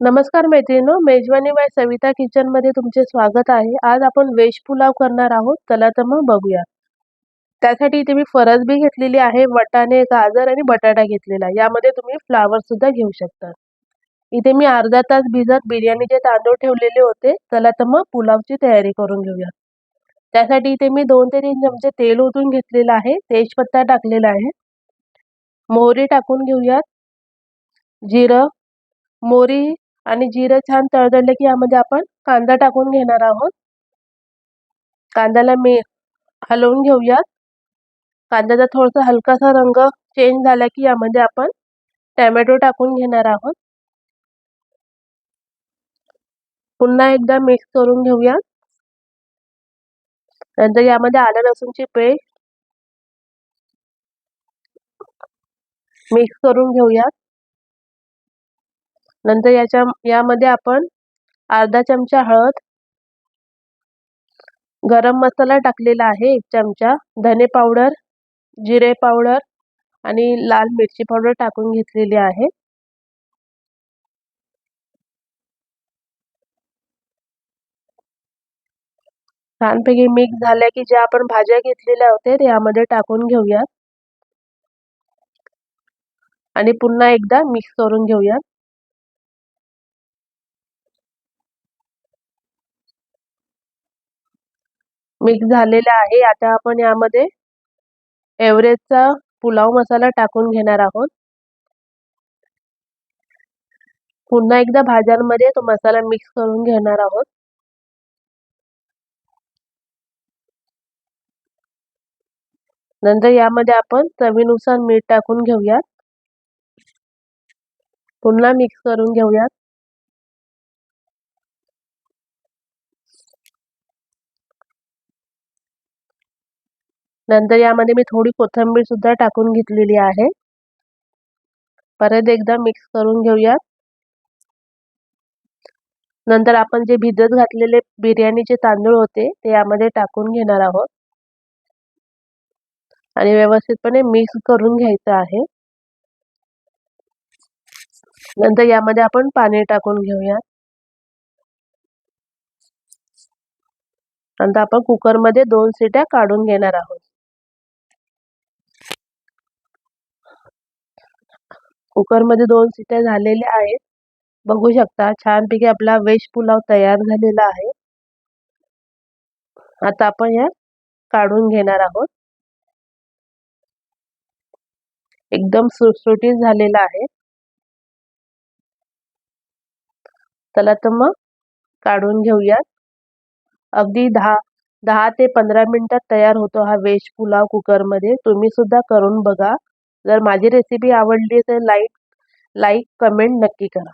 नमस्कार मैत्रिणींनो मेजवानी बाय सविता किचनमध्ये तुमचे स्वागत आहे. आज आपण वेज पुलाव करणार आहोत. चला तर मग बघूया. त्यासाठी इथे मी फरसबी घेतलेली आहे वटाणे गाजर आणि बटाटा घेतलेला यामध्ये तुम्ही फ्लावर सुद्धा घेऊ शकता. इथे मी अर्धा तास भिजत बिर्याणीचे तांदूळ ठेवलेले होते. चला तर मग पुलावची तयारी करून घेऊया. त्यासाठी इथे मी दोन ते तीन चमचे तेल ओतून घेतलेलं आहे. तेजपत्ता टाकलेला आहे. मोहरी टाकून घेऊयात. जिरं मोरी आणि जिरं छान तळदळलं की यामध्ये आपण कांदा टाकून घेणार आहोत. कांद्याला मी हलवून घेऊयात. कांद्याचा थोडासा हलकासा रंग चेंज झाला की यामध्ये आपण टॅमॅटो टाकून घेणार आहोत. पुन्हा एकदा मिक्स करून घेऊया नंतर यामध्ये आलं लसूणची पेस्ट मिक्स करून घेऊयात. नंतर याच्या यामध्ये आपण अर्धा चमचा हळद गरम मसाला टाकलेला आहे एक चमचा धने पावडर जिरे पावडर आणि लाल मिरची पावडर टाकून घेतलेली आहे. छानपैकी मिक्स झाल्या की ज्या आपण भाज्या घेतलेल्या होत्या यामध्ये टाकून घेऊयात. आणि पुन्हा एकदा मिक्स करून घेऊयात. मिक्स झालेला आहे. आता आपण यामध्ये एव्हरेजचा पुलाव मसाला टाकून घेणार आहोत. पुन्हा एकदा भाज्यांमध्ये तो मसाला मिक्स करून घेणार आहोत. नंतर यामध्ये आपण चवीनुसार मीठ टाकून घेऊयात. पुन्हा मिक्स करून घेऊयात. नंतर यामध्ये मी थोडी कोथिंबीर सुद्धा टाकून घेतलेली आहे. परत एकदा मिक्स करून घेऊयात. नंतर आपण जे भिजत घातलेले बिर्याणीचे तांदूळ होते ते यामध्ये टाकून घेणार आहोत. आणि व्यवस्थितपणे मिक्स करून घ्यायचं आहे. नंतर यामध्ये आपण पाणी टाकून घेऊयात. नंतर आपण कुकरमध्ये दोन सिट्या काढून घेणार आहोत. कुकरमध्ये दोन सिट्या झालेल्या आहेत. बघू शकता छानपैकी आपला वेज पुलाव तयार झालेला आहे. आता आपण या काढून घेणार आहोत. एकदम सुटसुटीत झालेला आहे. चला तर मग काढून घेऊयात. अगदी दहा दहा ते पंधरा मिनिटात तयार होतो हा वेज पुलाव कुकरमध्ये. तुम्ही सुद्धा करून बघा. जर माझी रेसिपी आवडली तर लाईक लाईक कमेंट नक्की करा.